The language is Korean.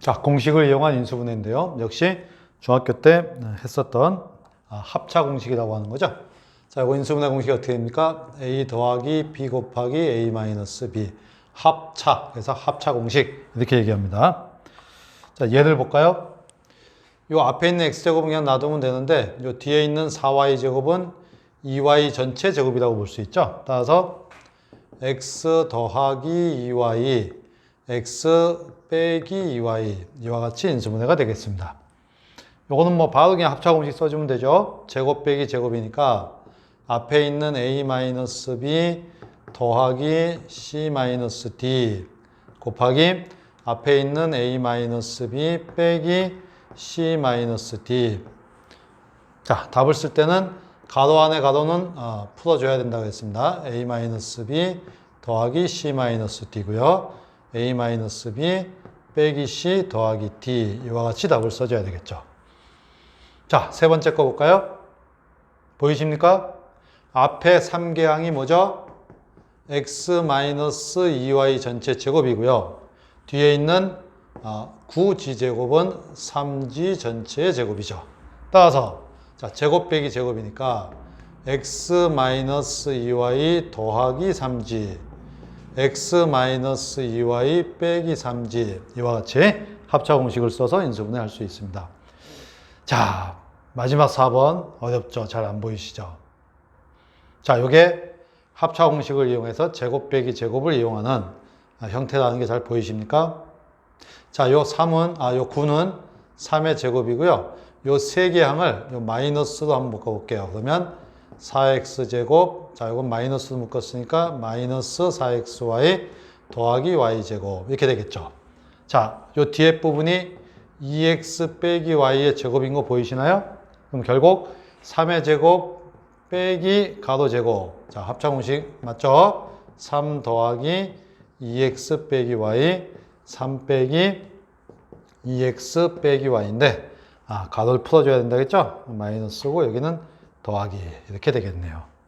자, 공식을 이용한 인수분해인데요. 역시 중학교 때 했었던 아, 합차 공식이라고 하는 거죠. 자, 이거 인수분해 공식이 어떻게 됩니까? a 더하기 b 곱하기 a 마이너스 b 합차. 그래서 합차 공식 이렇게 얘기합니다. 자, 예를 볼까요? 요 앞에 있는 x제곱은 그냥 놔두면 되는데 요 뒤에 있는 4y제곱은 2y 전체 제곱이라고 볼 수 있죠. 따라서 x 더하기 2y, x 빼기 2y 이와 같이 인수분해가 되겠습니다. 요거는 뭐 바로 그냥 합차 공식 써주면 되죠. 제곱 빼기 제곱이니까 앞에 있는 a-b 더하기 c-d 곱하기 앞에 있는 a-b 빼기 c-d 자, 답을 쓸 때는 가로 안에 가로는 어, 풀어줘야 된다고 했습니다. a-b 더하기 c-d고요. A-b 빼기 c 더하기 d 이와 같이 답을 써줘야 되겠죠. 자, 세 번째 거 볼까요? 보이십니까? 앞에 3계항이 뭐죠? x-2y 전체 제곱이고요. 뒤에 있는 어, 9g제곱은 3g 전체의 제곱이죠. 따라서 자, 제곱 빼기 제곱이니까 x-2y 더하기 3g x-2y 빼기 3g 이와 같이 합차 공식을 써서 인수분해 할수 있습니다. 자, 마지막 4번 어렵죠? 잘 안 보이시죠? 자, 요게 합차 공식을 이용해서 제곱 빼기 제곱을 이용하는 아, 형태라는 게 잘 보이십니까? 자, 요 3은, 아, 요 9는 3의 제곱이고요. 요 세 개 항을 요 마이너스로 한번 묶어 볼게요. 그러면 4x제곱, 자, 이건 마이너스로 묶었으니까 마이너스 4xy 더하기 y제곱. 이렇게 되겠죠. 자, 요 뒤에 부분이 2x 빼기 y의 제곱인 거 보이시나요? 그럼 결국 3의 제곱 빼기 가로 제곱. 자, 합차 공식 맞죠? 3 더하기 2x 빼기 y, 3 빼기 2x 빼기 y인데 아, 가로를 풀어줘야 된다겠죠? 마이너스고 여기는 더하기 이렇게 되겠네요.